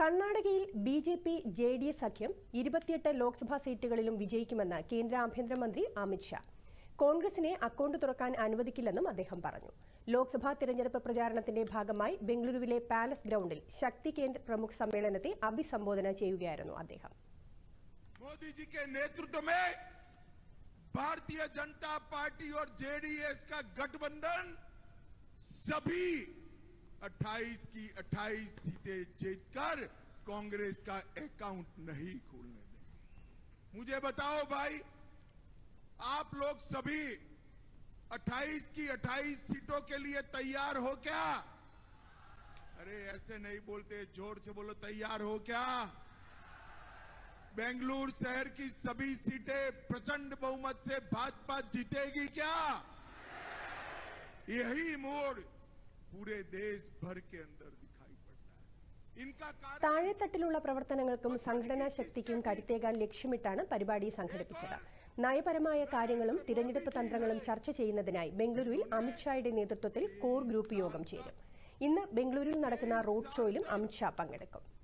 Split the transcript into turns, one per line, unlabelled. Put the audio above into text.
കർണാടകയിൽ B J P J D S സഖ്യം ഇരുപത്തിയെട്ട് ലോക്സഭാ സീറ്റുകളിലും വിജയിക്കുമെന്ന് കേന്ദ്ര ആഭ്യന്തരമന്ത്രി അമിത്ഷാ കോൺഗ്രസിനെ അക്കൌണ്ട് തുറക്കാൻ അനുവദിക്കില്ലെന്നും അദ്ദേഹം പറഞ്ഞു ലോക്സഭാ തിരഞ്ഞെടുപ്പ് പ്രചാരണത്തിന്റെ ഭാഗമായി ബംഗളൂരുവിലെ പാലസ് ഗ്രൗണ്ടിൽ ശക്തി കേന്ദ്ര പ്രമുഖ സമ്മേളനത്തെ അഭിസംബോധന ചെയ്യുകയായിരുന്നു അദ്ദേഹം
മോദിജിക്ക് നേതൃത്വം Bharatiya Janata party J D S ഗഠബന്ധൻ 28 की 28 सीटें जीतकर कांग्रेस का अकाउंट नहीं खोलने देंगे मुझे बताओ भाई आप लोग सभी 28 की 28 सीटों के लिए तैयार हो क्या अरे ऐसे नहीं बोलते जोर से बोलो तैयार हो क्या बेंगलुरु शहर की सभी सीटें प्रचंड बहुमत से भाजपा जीतेगी क्या यही मोड़ पूरे देश भर के अंदर दिखाई
താഴെത്തട്ടിലുള്ള പ്രവർത്തനങ്ങൾക്കും സംഘടനാ ശക്തിക്കും കരുത്തേകാൻ ലക്ഷ്യമിട്ടാണ് പരിപാടി സംഘടിപ്പിച്ചത് നയപരമായ കാര്യങ്ങളും തിരഞ്ഞെടുപ്പ് തന്ത്രങ്ങളും ചർച്ച ചെയ്യുന്നതിനായി ബംഗളൂരുവിൽ അമിത്ഷായുടെ നേതൃത്വത്തിൽ കോർ ഗ്രൂപ്പ് യോഗം ചേരും ഇന്ന് ബംഗളൂരുവിൽ നടക്കുന്ന റോഡ് ഷോയിലും അമിത്ഷാ പങ്കെടുക്കും